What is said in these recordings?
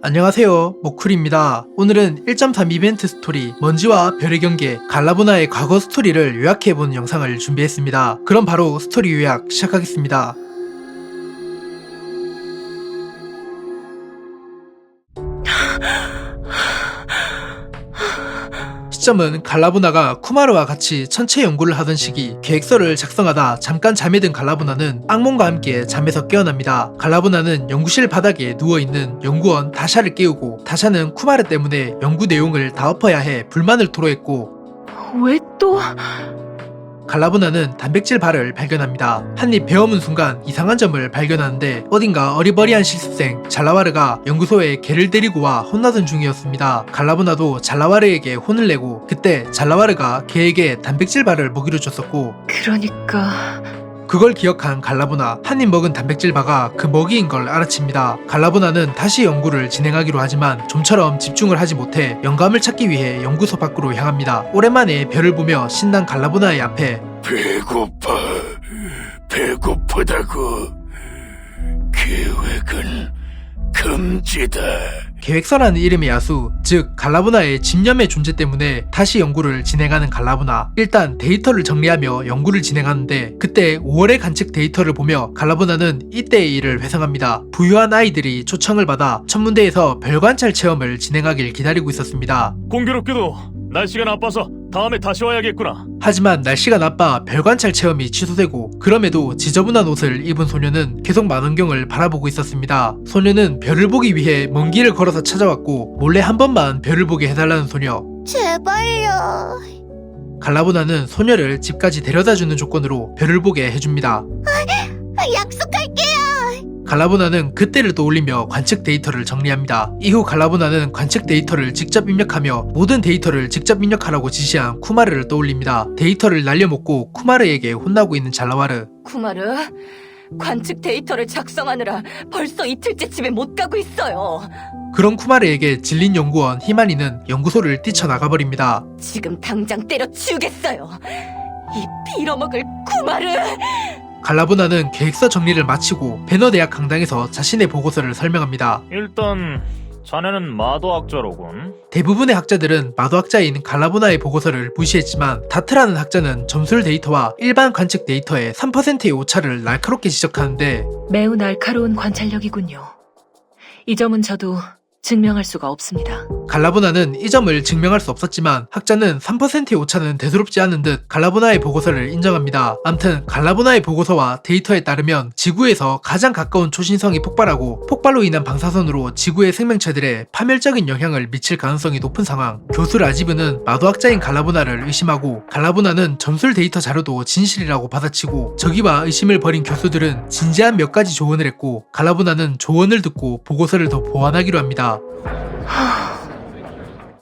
안녕하세요 모쿨입니다. 오늘은 1.3 이벤트 스토리 먼지와 별의 경계 갈라보나의 과거 스토리를 요약해본 영상을 준비했습니다. 그럼 바로 스토리 요약 시작하겠습니다 시점은 갈라보나가 쿠마르와 같이 천체 연구를 하던 시기 계획서를 작성하다 잠깐 잠에 든 갈라보나는 악몽과 함께 잠에서 깨어납니다. 갈라보나는 연구실 바닥에 누워있는 연구원 다샤를 깨우고 다샤는 쿠마르 때문에 연구 내용을 다 엎어야 해 불만을 토로했고 왜 또? 갈라보나는 단백질 발을 발견합니다. 한입 베어문 순간 이상한 점을 발견하는데 어딘가 어리버리한 실습생 잘라와르가 연구소에 개를 데리고 와 혼나던 중이었습니다. 갈라보나도 잘라와르에게 혼을 내고 그때 잘라와르가 개에게 단백질 발을 먹이로 줬었고 그러니까 그걸 기억한 갈라보나 한 입 먹은 단백질 바가 그 먹이인 걸 알아챕니다. 갈라보나는 다시 연구를 진행하기로 하지만 좀처럼 집중을 하지 못해 영감을 찾기 위해 연구소 밖으로 향합니다. 오랜만에 별을 보며 신난 갈라보나의 앞에 배고파. 배고프다고. 계획은 금지다. 계획서라는 이름의 야수, 즉 갈라보나의 집념의 존재 때문에 다시 연구를 진행하는 갈라보나. 일단 데이터를 정리하며 연구를 진행하는데 그때 5월의 관측 데이터를 보며 갈라보나는 이때의 일을 회상합니다. 부유한 아이들이 초청을 받아 천문대에서 별관찰 체험을 진행하길 기다리고 있었습니다. 공교롭게도 날씨가 나빠서 다음에 다시 와야겠구나. 하지만 날씨가 나빠 별관찰 체험이 취소되고 그럼에도 지저분한 옷을 입은 소녀는 계속 망원경을 바라보고 있었습니다. 소녀는 별을 보기 위해 먼 길을 걸어서 찾아왔고 몰래 한 번만 별을 보게 해달라는 소녀. 제발요. 갈라보나는 소녀를 집까지 데려다주는 조건으로 별을 보게 해줍니다. 갈라보나는 그때를 떠올리며 관측 데이터를 정리합니다. 이후 갈라보나는 관측 데이터를 직접 입력하며 모든 데이터를 직접 입력하라고 지시한 쿠마르를 떠올립니다. 데이터를 날려먹고 쿠마르에게 혼나고 있는 잘라와르. 쿠마르 관측 데이터를 작성하느라 벌써 이틀째 집에 못 가고 있어요. 그런 쿠마르에게 질린 연구원 히마니는 연구소를 뛰쳐나가버립니다. 지금 당장 때려치우겠어요. 이 빌어먹을 쿠마르! 갈라보나는 계획서 정리를 마치고 배너 대학 강당에서 자신의 보고서를 설명합니다. 일단 자네는 마도학자로군. 대부분의 학자들은 마도학자인 갈라보나의 보고서를 무시했지만 다트라는 학자는 점술 데이터와 일반 관측 데이터의 3%의 오차를 날카롭게 지적하는데 매우 날카로운 관찰력이군요. 이 점은 저도 증명할 수가 없습니다. 갈라보나는 이 점을 증명할 수 없었지만 학자는 3%의 오차는 대수롭지 않은 듯 갈라보나의 보고서를 인정합니다. 암튼 갈라보나의 보고서와 데이터에 따르면 지구에서 가장 가까운 초신성이 폭발하고 폭발로 인한 방사선으로 지구의 생명체들에 파멸적인 영향을 미칠 가능성이 높은 상황. 교수 라지브는 마도학자인 갈라보나를 의심하고 갈라보나는 점술 데이터 자료도 진실이라고 받아치고 저기와 의심을 벌인 교수들은 진지한 몇 가지 조언을 했고 갈라보나는 조언을 듣고 보고서를 더 보완하기로 합니다.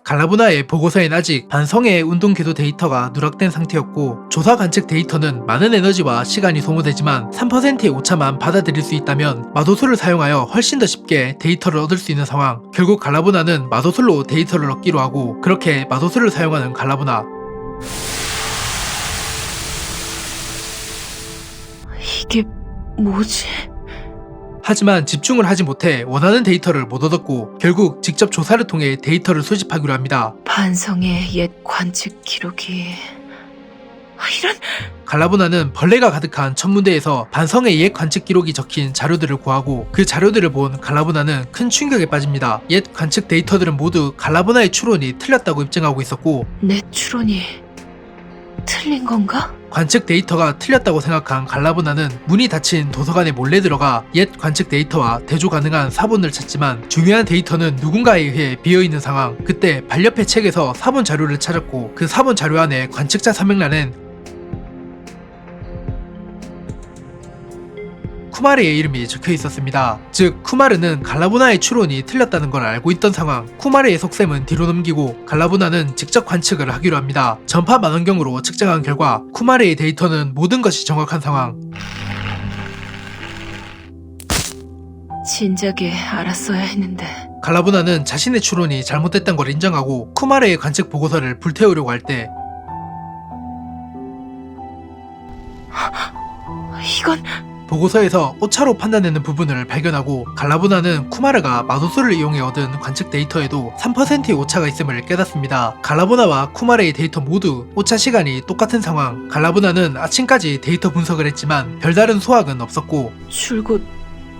갈라보나의 보고서엔 아직 반성의 운동 궤도 데이터가 누락된 상태였고 조사 관측 데이터는 많은 에너지와 시간이 소모되지만 3%의 오차만 받아들일 수 있다면 마도술을 사용하여 훨씬 더 쉽게 데이터를 얻을 수 있는 상황 결국 갈라보나는 마도술로 데이터를 얻기로 하고 그렇게 마도술을 사용하는 갈라보나 이게 뭐지? 하지만 집중을 하지 못해 원하는 데이터를 못 얻었고 결국 직접 조사를 통해 데이터를 수집하기로 합니다 반성의 옛 관측 기록이... 아, 이런... 갈라보나는 벌레가 가득한 천문대에서 반성의 옛 관측 기록이 적힌 자료들을 구하고 그 자료들을 본 갈라보나는 큰 충격에 빠집니다. 옛 관측 데이터들은 모두 갈라보나의 추론이 틀렸다고 입증하고 있었고 내 추론이 틀린 건가? 관측 데이터가 틀렸다고 생각한 갈라보나는 문이 닫힌 도서관에 몰래 들어가 옛 관측 데이터와 대조 가능한 사본을 찾지만 중요한 데이터는 누군가에 의해 비어있는 상황. 그때 반려패 책에서 사본 자료를 찾았고 그 사본 자료 안에 관측자 서명란엔 쿠마르의 이름이 적혀 있었습니다. 즉, 쿠마르는 갈라보나의 추론이 틀렸다는 걸 알고 있던 상황. 쿠마르의 속셈은 뒤로 넘기고 갈라보나는 직접 관측을 하기로 합니다. 전파 망원경으로 측정한 결과 쿠마르의 데이터는 모든 것이 정확한 상황. 진작에 알았어야 했는데... 갈라보나는 자신의 추론이 잘못됐던 걸 인정하고 쿠마르의 관측 보고서를 불태우려고 할 때 이건 보고서에서 오차로 판단되는 부분을 발견하고 갈라보나는 쿠마르가 마도수를 이용해 얻은 관측 데이터에도 3%의 오차가 있음을 깨닫습니다. 갈라보나와 쿠마르의 데이터 모두 오차 시간이 똑같은 상황. 갈라보나는 아침까지 데이터 분석을 했지만 별다른 소확은 없었고 줄곧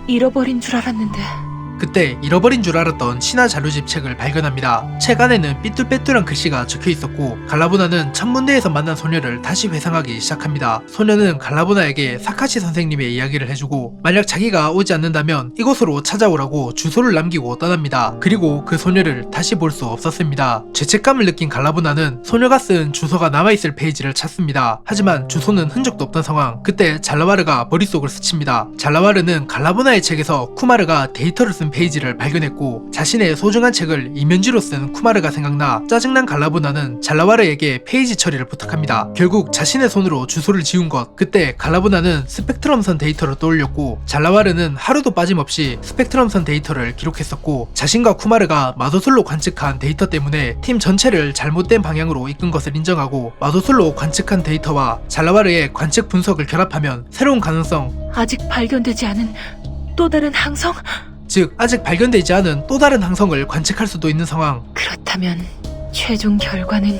잃어버린 줄 알았는데. 그때 잃어버린 줄 알았던 신화 자료집 책을 발견합니다. 책 안에는 삐뚤빼뚤한 글씨가 적혀 있었고 갈라보나는 천문대에서 만난 소녀를 다시 회상하기 시작합니다. 소녀는 갈라보나에게 사카시 선생님의 이야기를 해주고 만약 자기가 오지 않는다면 이곳으로 찾아오라고 주소를 남기고 떠납니다. 그리고 그 소녀를 다시 볼 수 없었습니다. 죄책감을 느낀 갈라보나는 소녀가 쓴 주소가 남아있을 페이지를 찾습니다. 하지만 주소는 흔적도 없던 상황. 그때 잘라와르가 머릿속을 스칩니다. 잘라와르는 갈라보나의 책에서 쿠마르가 데이터를 쓴 페이지를 발견했고 자신의 소중한 책을 이면지로 쓴 쿠마르가 생각나 짜증난 갈라보나는 잘라와르에게 페이지 처리를 부탁합니다. 결국 자신의 손으로 주소를 지운 것. 그때 갈라보나는 스펙트럼선 데이터를 떠올렸고 잘라와르는 하루도 빠짐없이 스펙트럼선 데이터를 기록했었고 자신과 쿠마르가 마도술로 관측한 데이터 때문에 팀 전체를 잘못된 방향으로 이끈 것을 인정하고 마도술로 관측한 데이터와 잘라와르의 관측 분석을 결합하면 새로운 가능성 아직 발견되지 않은 또 다른 항성? 즉 아직 발견되지 않은 또 다른 항성을 관측할 수도 있는 상황. 그렇다면 최종 결과는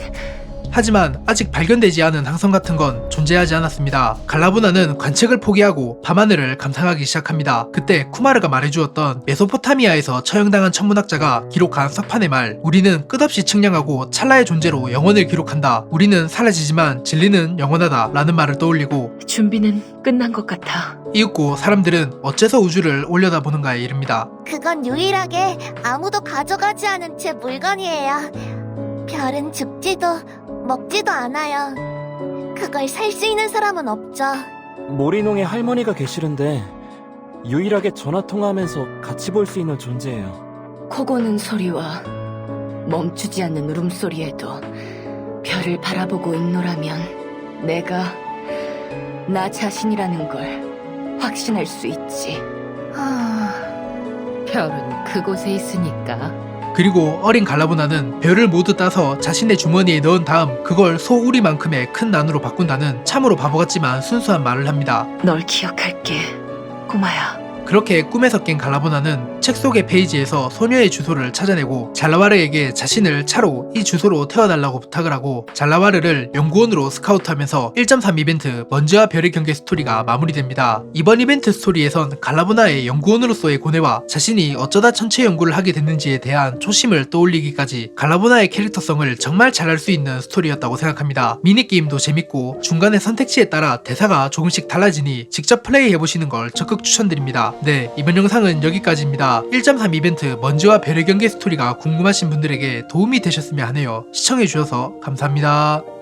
하지만 아직 발견되지 않은 항성 같은 건 존재하지 않았습니다. 갈라보나는 관측을 포기하고 밤하늘을 감상하기 시작합니다. 그때 쿠마르가 말해주었던 메소포타미아에서 처형당한 천문학자가 기록한 석판의 말 우리는 끝없이 측량하고 찰나의 존재로 영혼을 기록한다. 우리는 사라지지만 진리는 영원하다 라는 말을 떠올리고 준비는 끝난 것 같아. 이윽고 사람들은 어째서 우주를 올려다보는가에 이릅니다. 그건 유일하게 아무도 가져가지 않은 제 물건이에요. 별은 죽지도 먹지도 않아요. 그걸 살 수 있는 사람은 없죠. 모리농의 할머니가 계시는데 유일하게 전화 통화하면서 같이 볼 수 있는 존재예요. 코고는 소리와 멈추지 않는 울음소리에도 별을 바라보고 있노라면 내가 나 자신이라는 걸 확신할 수 있지. 아, 별은 그곳에 있으니까. 그리고 어린 갈라보나는 별을 모두 따서 자신의 주머니에 넣은 다음 그걸 소우리만큼의 큰 난으로 바꾼다는 참으로 바보 같지만 순수한 말을 합니다. 널 기억할게, 꼬마야. 그렇게 꿈에서 깬 갈라보나는 책 속의 페이지에서 소녀의 주소를 찾아내고 잘라와르에게 자신을 차로 이 주소로 태워달라고 부탁을 하고 잘라와르를 연구원으로 스카우트하면서 1.3 이벤트 먼지와 별의 경계 스토리가 마무리됩니다. 이번 이벤트 스토리에선 갈라보나의 연구원으로서의 고뇌와 자신이 어쩌다 천체 연구를 하게 됐는지에 대한 초심을 떠올리기까지 갈라보나의 캐릭터성을 정말 잘할 수 있는 스토리였다고 생각합니다. 미니게임도 재밌고 중간에 선택지에 따라 대사가 조금씩 달라지니 직접 플레이해보시는 걸 적극 추천드립니다. 네, 이번 영상은 여기까지입니다. 1.3 이벤트 먼지와 별의 경계 스토리가 궁금하신 분들에게 도움이 되셨으면 하네요. 시청해주셔서 감사합니다.